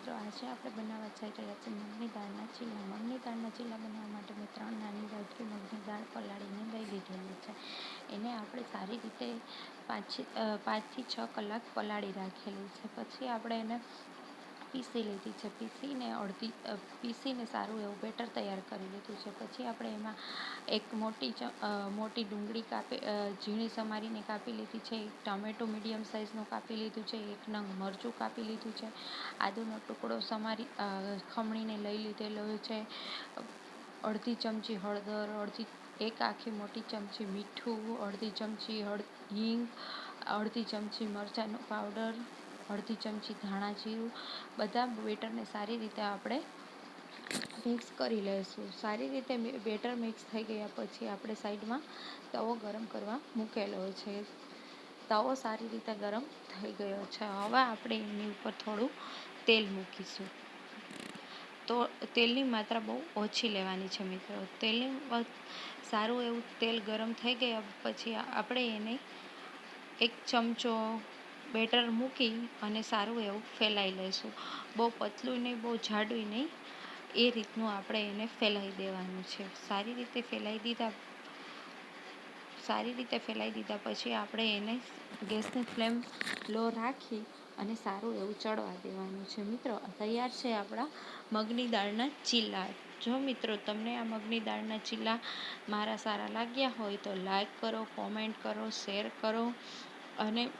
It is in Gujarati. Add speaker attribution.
Speaker 1: મિત્રો, આજે આપણે બનાવવા જઈ રહ્યા છીએ મગની દાળના ચીલા. મગની દાળના ચીલા બનાવવા માટે મેં ત્રણ નાની વાટકી મગની દાળ પલાળીને લઈ લીધેલી છે. એને આપણે સારી રીતે પાંચથી પાંચથી છ કલાક પલાળી રાખેલી છે. પછી આપણે એને પીસી લીધી છે. પીસીને અડધી પીસીને સારું એવું બેટર તૈયાર કરી છે. પછી આપણે એમાં એક મોટી મોટી ડુંગળી કાપી ઝીણી સમારીને કાપી લીધી છે. એક ટમેટું મીડિયમ સાઇઝનું કાપી લીધું છે. એક નંગ મરચું કાપી લીધું છે. આદુનો ટુકડો સમારી ખમણીને લઈ લીધેલો છે. અડધી ચમચી હળદર, અડધી, એક આખી મોટી ચમચી મીઠું, અડધી ચમચી હળ, હિંગ, અડધી ચમચી મરચાંનો પાવડર, અડધી ચમચી ધાણા જીરું. બધા બેટરને સારી રીતે આપણે મિક્સ કરી લઈશું. સારી રીતે બેટર મિક્સ થઈ ગયા પછી આપણે સાઈડમાં તવો ગરમ કરવા મૂકેલો છે. તવો સારી રીતે ગરમ થઈ ગયો છે. હવે આપણે એની ઉપર થોડું તેલ મૂકીશું. તો, તેલની માત્રા બહુ ઓછી લેવાની છે મિત્રો. તેલની સારું એવું તેલ ગરમ થઈ ગયા પછી આપણે એને એક ચમચો બેટર મૂકી અને સારું એવું ફેલાઈ લઈશું. બહુ પતલું નહીં, બહુ જાડું નહીં. એ રીતનું આપણે એને ફેલાવી દેવાનું છે. સારી રીતે ફેલાવી દીધા, સારી રીતે ફેલાવી દીધા પછી આપણે એને ગેસની ફ્લેમ લો રાખી અને સારું એવું ચડવા દેવાનું છે. મિત્રો તૈયાર છે આપણા મગની દાળના ચીલા. જો મિત્રો, તમને આ મગની દાળના ચીલા મારા સારા લાગ્યા હોય તો લાઈક કરો, કોમેન્ટ કરો, શેર કરો અને